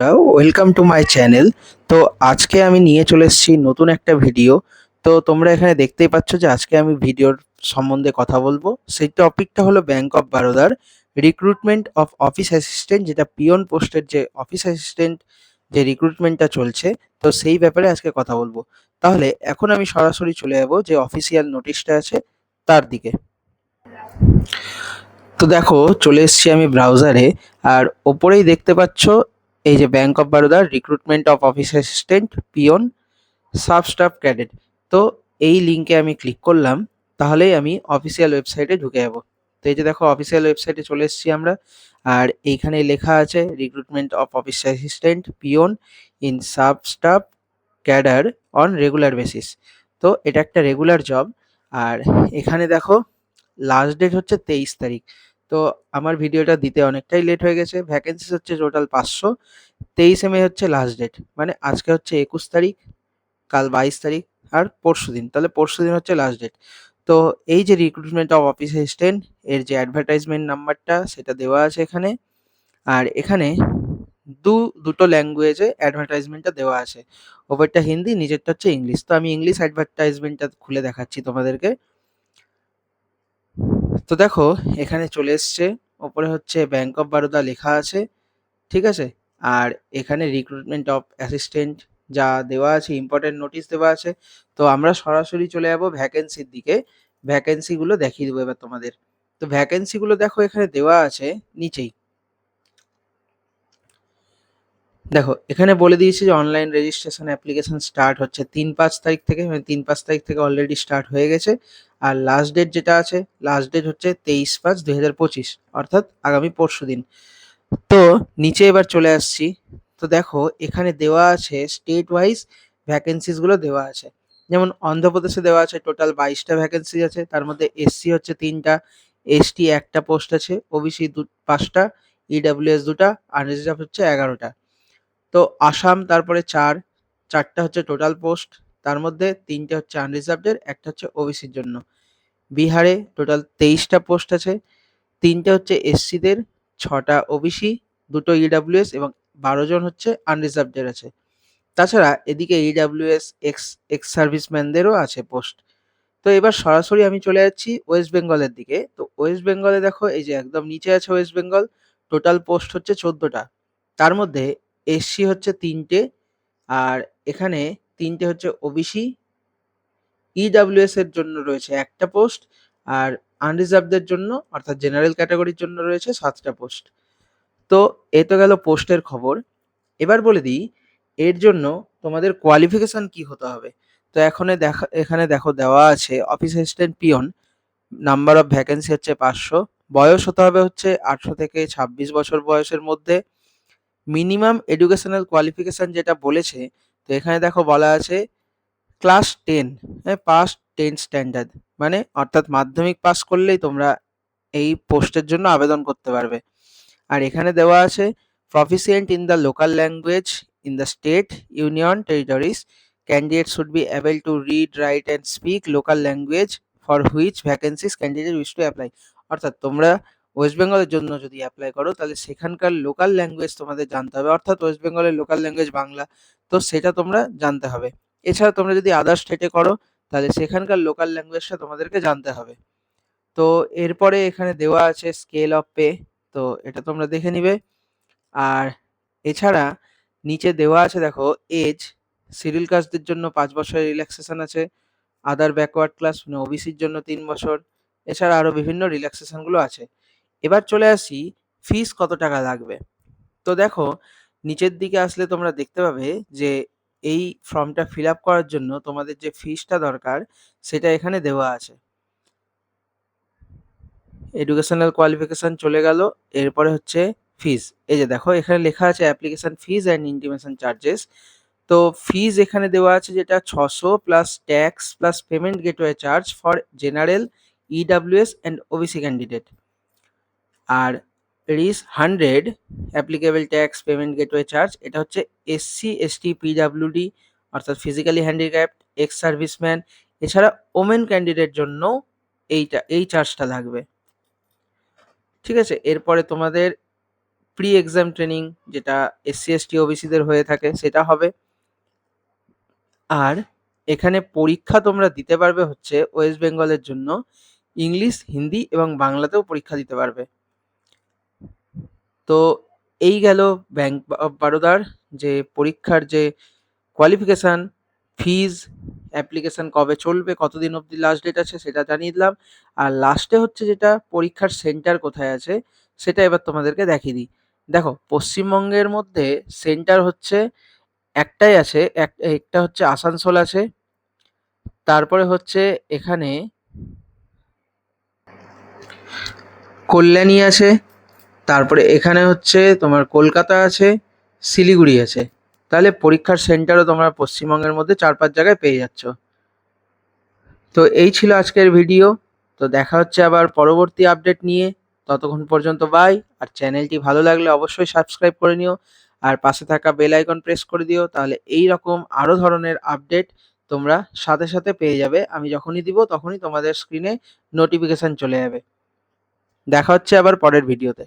Welcome to my channel তো আজকে আমি নিয়ে চলে এসেছি নতুন একটা ভিডিও তো তোমরা এখানে দেখতেই পাচ্ছ যে আজকে আমি ভিডিওর সম্বন্ধে কথা বলব। সেই টপিকটা হলো ব্যাংক অফ বারোদার রিক্রুটমেন্ট অফ অফিস অ্যাসিস্ট্যান্ট যেটা পিয়ন পোস্টের যে অফিস অ্যাসিস্ট্যান্ট যে রিক্রুটমেন্টটা চলছে। তো সেই ব্যাপারে আজকে কথা বলব। তাহলে এখন আমি সরাসরি চলে যাব যে অফিসিয়াল নোটিশটা আছে তার দিকে। তো দেখো, চলে এসেছি আমি ব্রাউজারে আর ওপরেই দেখতে পাচ্ছ এই যে bank of বারোদার recruitment of office assistant peon sub staff cadre তো এই লিঙ্কে আমি ক্লিক করলাম, তাহলেই আমি অফিসিয়াল ওয়েবসাইটে ঢুকে যাব। তো এই যে দেখো অফিসিয়াল ওয়েবসাইটে চলে এসেছি আমরা, আর এইখানে লেখা আছে recruitment of office assistant peon in sub staff cadre on regular basis তো এটা একটা রেগুলার জব আর এখানে দেখো লাস্ট ডেট হচ্ছে তেইশ তারিখ। তো আমার ভিডিওটা দিতে অনেকটাই লেট হয়ে গেছে। ভ্যাকেন্সিস হচ্ছে টোটাল পাঁচশো। তেইশে মে হচ্ছে লাস্ট ডেট মানে আজকে হচ্ছে একুশ তারিখ, কাল বাইশ তারিখ আর পরশু দিন। তাহলে পরশু দিন হচ্ছে লাস্ট ডেট তো এই যে রিক্রুটমেন্ট অফ অফিস অ্যাসিস্ট্যান্ট এর যে অ্যাডভার্টাইজমেন্ট নাম্বারটা সেটা দেওয়া আছে এখানে। আর এখানে দু, দুটো ল্যাঙ্গুয়েজে অ্যাডভার্টাইজমেন্টটা দেওয়া আছে। ওপরটা হিন্দি, নিজেরটা হচ্ছে ইংলিশ তো আমি ইংলিশ অ্যাডভার্টাইজমেন্টটা খুলে দেখাচ্ছি তোমাদেরকে। তো দেখো, এখানে চলে এসছে। ওপরে হচ্ছে ব্যাংক অফ বারোদা লেখা আছে, ঠিক আছে? আর এখানে রিক্রুটমেন্ট অফ অ্যাসিস্ট্যান্ট যা দেওয়া আছে ইম্পর্টেন্ট নোটিশ দেওয়া আছে। তো আমরা সরাসরি চলে যাব ভ্যাকেন্সির দিকে। ভ্যাকেন্সিগুলো দেখিয়ে দেবো এবার তোমাদের। তো ভ্যাকেন্সিগুলো দেখো এখানে দেওয়া আছে, নিচেই। দেখো, এখানে বলে দিয়েছে যে অনলাইন রেজিস্ট্রেশন অ্যাপ্লিকেশন স্টার্ট হচ্ছে তিন পাঁচ তারিখ থেকে মানে তিন পাঁচ তারিখ থেকে অলরেডি স্টার্ট হয়ে গেছে। আর লাস্ট ডেট যেটা আছে লাস্ট ডেট হচ্ছে তেইশ পাঁচ দুই হাজার পঁচিশ, অর্থাৎ আগামী পরশু দিন। তো নিচে এবার চলে আসছি। তো দেখো, এখানে দেওয়া আছে স্টেট ওয়াইজ ভ্যাকেন্সিসগুলো দেওয়া আছে। যেমন অন্ধ্রপ্রদেশে দেওয়া আছে টোটাল বাইশটা ভ্যাকেন্সি আছে, তার মধ্যে এসসি হচ্ছে তিনটা এসটি একটা পোস্ট আছে ওবিসি দু, পাঁচটা ইডাব্লিউএস দুটা আনরিজার্ভ হচ্ছে এগারোটা। তো আসাম, তারপরে চার, চারটা হচ্ছে টোটাল পোস্ট তার মধ্যে তিনটে হচ্ছে আনরিজার্ভডের একটা হচ্ছে ওবিসির জন্য। বিহারে টোটাল তেইশটা পোস্ট আছে। তিনটে হচ্ছে এসসিদের ছটা ওবিসি দুটো ইডাব্লিউএস এবং বারো জন হচ্ছে আনরিজার্ভডের আছে। তাছাড়া এদিকে ইডাব্লিউএস এক্স এক্স সার্ভিসম্যানদেরও আছে পোস্ট তো এবার সরাসরি আমি চলে যাচ্ছি ওয়েস্ট বেঙ্গলের দিকে। তো ওয়েস্ট বেঙ্গলে দেখো, এই যে একদম নিচে আছে ওয়েস্ট বেঙ্গল টোটাল পোস্ট হচ্ছে চোদ্দোটা। তার মধ্যে এসসি হচ্ছে তিনটে, আর এখানে তিনটে হচ্ছে ওবিসি ইডাব্লিউএস এর জন্য রয়েছে একটা পোস্ট আর আনরিজার্ভদের জন্য, অর্থাৎ জেনারেল ক্যাটাগরির জন্য রয়েছে সাতটা পোস্ট তো এ তো গেল পোস্টের খবর। এবার বলে দিই, এর জন্য তোমাদের কোয়ালিফিকেশন কি হতে হবে? তো এখানে দেখা, এখানে দেখো দেওয়া আছে office assistant peon number of vacancy হচ্ছে পাঁচশো, বয়স হতে হবে হচ্ছে আটশো থেকে ছাব্বিশ বছর বয়সের মধ্যে। মিনিমাম এডুকেশনাল কোয়ালিফিকেশন যেটা বলেছে, তো এখানে দেখো বলা আছে class ten pass ten standard মানে অর্থাৎ মাধ্যমিক পাস করলেই তোমরা এই পোস্টের জন্য আবেদন করতে পারবে। আর এখানে দেওয়া আছে proficient in the local language in the state union territories candidate should be able to read write and speak local language for which vacancies candidate wish to apply অর্থাৎ তোমরা ওয়েস্ট বেঙ্গলের জন্য যদি অ্যাপ্লাই করো, তাহলে সেখানকার লোকাল ল্যাঙ্গুয়েজ তোমাদের জানতে হবে। অর্থাৎ ওয়েস্ট বেঙ্গলের লোকাল ল্যাঙ্গুয়েজ বাংলা, তো সেটা তোমরা জানতে হবে। এছাড়া তোমরা যদি আদার স্টেটে করো, তাহলে সেখানকার লোকাল ল্যাঙ্গুয়েজটা তোমাদেরকে জানতে হবে। তো এরপরে এখানে দেওয়া আছে স্কেল অফ পে তো এটা তোমরা দেখে নিবে। আর এছাড়া নিচে দেওয়া আছে, দেখো এজ সিরিল কাস্টদের জন্য পাঁচ বছরের রিল্যাক্সেশন আছে আদার ব্যাকওয়ার্ড ক্লাস মানে ওবিসির জন্য তিন বছর, এছাড়া আরও বিভিন্ন রিল্যাক্সেশনগুলো আছে। এবার চলে আসি ফিস কত টাকা লাগবে? তো দেখো, নিচের দিকে আসলে তোমরা দেখতে পাবে যে এই ফর্মটা ফিল আপ করার জন্য তোমাদের যে ফিসটা দরকার, সেটা এখানে দেওয়া আছে। এডুকেশনাল কোয়ালিফিকেশান চলে গেল, এরপরে হচ্ছে ফিজ এই যে দেখো, এখানে লেখা আছে application fees and intimation charges তো ফিজ এখানে দেওয়া আছে যেটা ছশো plus tax plus payment gateway charge for general EWS and OBC candidate R Rhys hundred applicable tax payment gateway charge এটা হচ্ছে এসসি এসটি পিডাব্লিউডি অর্থাৎ ফিজিক্যালি হ্যান্ডিক্যাপ্ট এক্স সার্ভিসম্যান এছাড়া ওমেন ক্যান্ডিডেট জন্য এইটা, এই চার্জটা লাগবে। ঠিক আছে? এরপরে তোমাদের প্রি এক্সাম ট্রেনিং যেটা এসসি এসটি ওবিসিদের হয়ে থাকে, সেটা হবে। আর এখানে পরীক্ষা তোমরা দিতে পারবে হচ্ছে ওয়েস্ট বেঙ্গলের জন্য। ইংলিশ হিন্দি এবং বাংলাতেও পরীক্ষা দিতে পারবে। তো এই গেল ব্যাংক অফ বারোদার যে পরীক্ষার যে কোয়ালিফিকেশান ফিজ অ্যাপ্লিকেশান কবে চলবে, কতদিন অবধি লাস্ট ডেট আছে সেটা জানিয়ে দিলাম। আর লাস্টে হচ্ছে যেটা পরীক্ষার সেন্টার কোথায় আছে সেটা এবার তোমাদেরকে দেখিয়ে দিই। দেখো, পশ্চিমবঙ্গের মধ্যে সেন্টার হচ্ছে একটাই আছে, এক, একটা হচ্ছে আসানসোল আছে, তারপরে হচ্ছে এখানে কল্যাণী আছে তারপরে এখানে হচ্ছে তোমার কলকাতা আছে, শিলিগুড়ি আছে। তাহলে পরীক্ষার সেন্টারও তোমরা পশ্চিমবঙ্গের মধ্যে চার পাঁচ জায়গায় পেয়ে যাচ্ছ। তো এই ছিল আজকের ভিডিও। তো দেখা হচ্ছে আবার পরবর্তী আপডেট নিয়ে। ততক্ষণ পর্যন্ত বাই আর চ্যানেলটি ভালো লাগলে অবশ্যই সাবস্ক্রাইব করে নিও। আর পাশে থাকা বেল আইকন প্রেস করে দিও। তাহলে এই রকম আরও ধরনের আপডেট তোমরা সাথে সাথে পেয়ে যাবে। আমি যখনই দিব তখনই তোমাদের স্ক্রিনে নোটিফিকেশান চলে যাবে। দেখা হচ্ছে আবার পরের ভিডিওতে